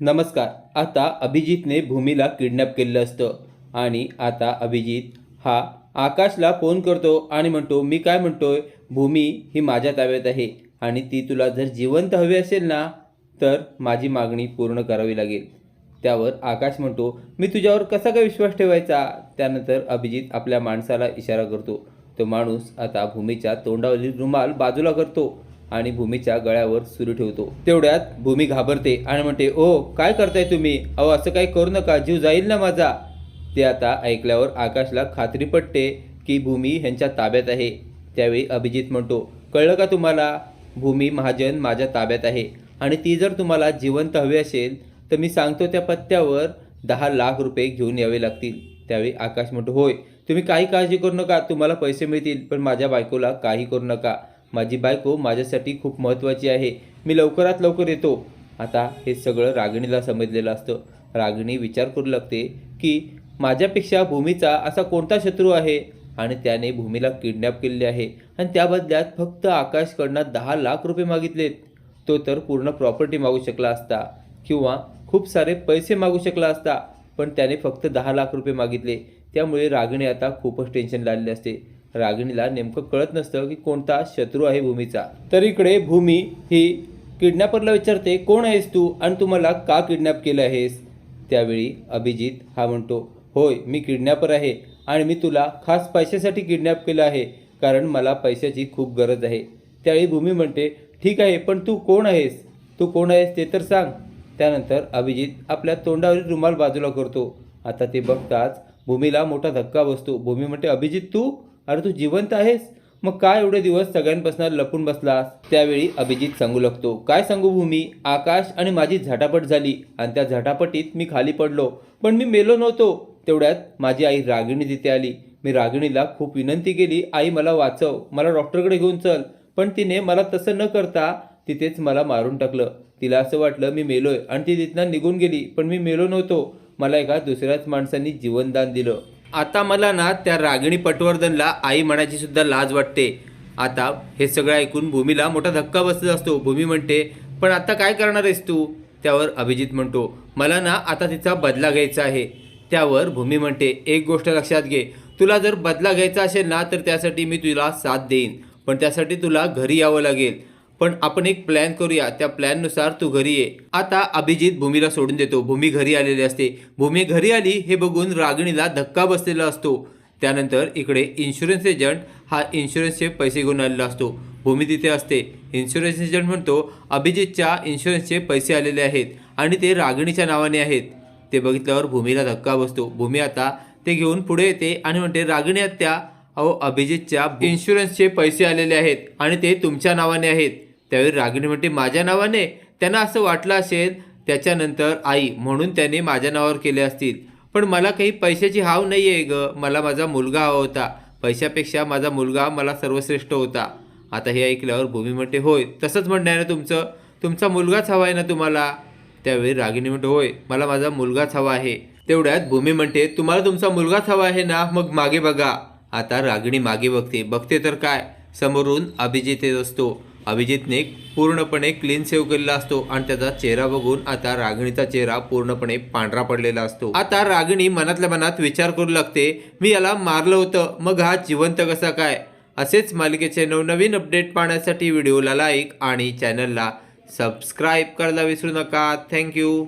नमस्कार. आता अभिजितने भूमीला किडनॅप केलेलं असतं आणि आता अभिजित हा आकाशला फोन करतो आणि म्हणतो मी काय म्हणतोय? भूमी ही माझ्या ताब्यात आहे आणि ती तुला जर जिवंत हवी असेल ना तर माझी मागणी पूर्ण करावी लागेल. त्यावर आकाश म्हणतो मी तुझ्यावर कसा काय विश्वास ठेवायचा? त्यानंतर अभिजित आपल्या माणसाला इशारा करतो. तो माणूस आता भूमीच्या तोंडावरील रुमाल बाजूला करतो. आणि भूमीच्या गळ्यावर सुरू ठेवतो. तेवढ्यात भूमी घाबरते आणि म्हणते ओ काय करताय तुम्ही? अहो असं काही करू नका जीव जाईल ना माझा. ते आता ऐकल्यावर आकाशला खात्री पटते की भूमी ह्यांच्या ताब्यात आहे. त्यावेळी अभिजित म्हणतो कळलं का तुम्हाला? भूमी महाजन माझ्या ताब्यात आहे आणि ती जर तुम्हाला जिवंत हवी असेल तर मी सांगतो त्या पत्त्यावर दहा लाख रुपये घेऊन यावे लागतील. त्यावेळी आकाश म्हणतो होय तुम्ही काही काळजी करू नका तुम्हाला पैसे मिळतील पण माझ्या बायकोला काही करू नका. माझी बायको माझ्यासाठी खूप महत्त्वाची आहे. मी लवकरात लवकर येतो. आता हे सगळं रागिणीला समजलेलं असतं. रागिणी विचार करू लागते की माझ्यापेक्षा भूमीचा असा कोणता शत्रू आहे? आणि त्याने भूमीला किडनॅप केलेले आहे. आणि त्या बदल्यात फक्त आकाशकडनं दहा लाख रुपये मागितलेत. तो तर पूर्ण प्रॉपर्टी मागू शकला असता. किंवा खूप सारे पैसे मागू शकला असता. पण त्याने फक्त दहा लाख रुपये मागितले. त्यामुळे रागिणी आता खूपच टेन्शन लागले असते. रागिणीला नेमकं कळत नसतं की कोणता शत्रू आहे भूमीचा. तर इकडे भूमी ही किडनॅपरला विचारते कोण आहेस तू आणि तू मला का किडनॅप केलं आहेस? त्यावेळी अभिजित हा म्हणतो होय मी किडनॅपर आहे आणि मी तुला खास पैशासाठी किडनॅप केलं आहे कारण मला पैशाची खूप गरज आहे. त्यावेळी भूमी म्हणते ठीक आहे पण तू कोण आहेस? तू कोण आहेस ते तर सांग. त्यानंतर अभिजित आपल्या तोंडावरील रुमाल बाजूला करतो. आता ते बघताच भूमीला मोठा धक्का बसतो. भूमी म्हणते अभिजित तू अरे तू जिवंत आहेस? मग काय एवढे दिवस सगळ्यांपासून लपून बसलास? त्यावेळी अभिजित सांगू लागतो काय सांगू भूमी? आकाश आणि माझी झटापट झाली आणि त्या झटापटीत मी खाली पडलो. पण मी मेलो नव्हतो. तेवढ्यात माझी आई रागिणी तिथे आली. मी रागिणीला खूप विनंती केली आई मला वाचव मला डॉक्टरकडे घेऊन चल. पण तिने मला तसं न करता तिथेच मला मारून टाकलं. तिला असं वाटलं मी मेलोय. आणि ती तिथनं निघून गेली पण मी मेलो नव्हतो. मला एका दुसऱ्याच माणसांनी जीवनदान दिलं. आता मला ना त्या रागिणी पटवर्धनला आई म्हणायची सुद्धा लाज वाटते. आता हे सगळं ऐकून भूमीला मोठा धक्का बसत असतो. भूमी म्हणते पण आता काय करणार आहेस तू? त्यावर अभिजित म्हणतो मला ना आता तिचा बदला घ्यायचा आहे. त्यावर भूमी म्हणते एक गोष्ट लक्षात घे. तुला जर बदला घ्यायचा असेल ना तर त्यासाठी मी तुला साथ देईन. पण त्यासाठी तुला घरी यावं लागेल. पण आपण एक प्लॅन करूया. त्या प्लॅननुसार तू घरी ये. आता अभिजित भूमीला सोडून देतो. भूमी घरी आलेली असते. भूमी घरी आली हे बघून रागिणीला धक्का बसलेला असतो. त्यानंतर इकडे इन्शुरन्स एजंट हा इन्शुरन्सचे पैसे घेऊन आलेला असतो. भूमी तिथे असते. इन्शुरन्स एजंट म्हणतो अभिजितच्या इन्शुरन्सचे पैसे आलेले आहेत आणि ते रागिणीच्या नावाने आहेत. ते बघितल्यावर भूमीला धक्का बसतो. भूमी आता ते घेऊन पुढे येते आणि म्हणते रागिणी आत्या अहो अभिजितच्या इन्शुरन्सचे पैसे आलेले आहेत आणि ते तुमच्या नावाने आहेत. त्यावेळी रागिणी म्हणते माझ्या नावाने त्यांना असं वाटलं असेल त्याच्यानंतर आई म्हणून त्याने माझ्या नावावर केले असतील. पण मला काही पैशाची हाव नाही आहे ग मला माझा मुलगा हवा होता. पैशापेक्षा माझा मुलगा मला सर्वश्रेष्ठ होता. आता हे ऐकल्यावर भूमी म्हणते होय तसंच म्हणणं आहे ना तुमचं? तुमचा मुलगाच हवा आहे ना तुम्हाला? त्यावेळी रागिणी म्हणते होय मला माझा मुलगाच हवा आहे. तेवढ्यात भूमी म्हणते तुम्हाला तुमचा मुलगाच हवा आहे ना? मग मागे बघा. आता रागिणी मागे बघते बघते तर काय? समोरून अभिजित येत असतो. अभिजितने पूर्णपणे क्लीन सेव्ह केलेला असतो आणि त्याचा चेहरा बघून आता रागिणीचा चेहरा पूर्णपणे पांढरा पडलेला असतो. आता रागिणी मनातल्या मनात विचार करू लागते मी याला मारलं होतं मग हा जिवंत कसा काय? असेच मालिकेचे नवनवीन अपडेट पाहण्यासाठी व्हिडिओला लाईक आणि चॅनलला सबस्क्राईब करायला विसरू नका. थँक्यू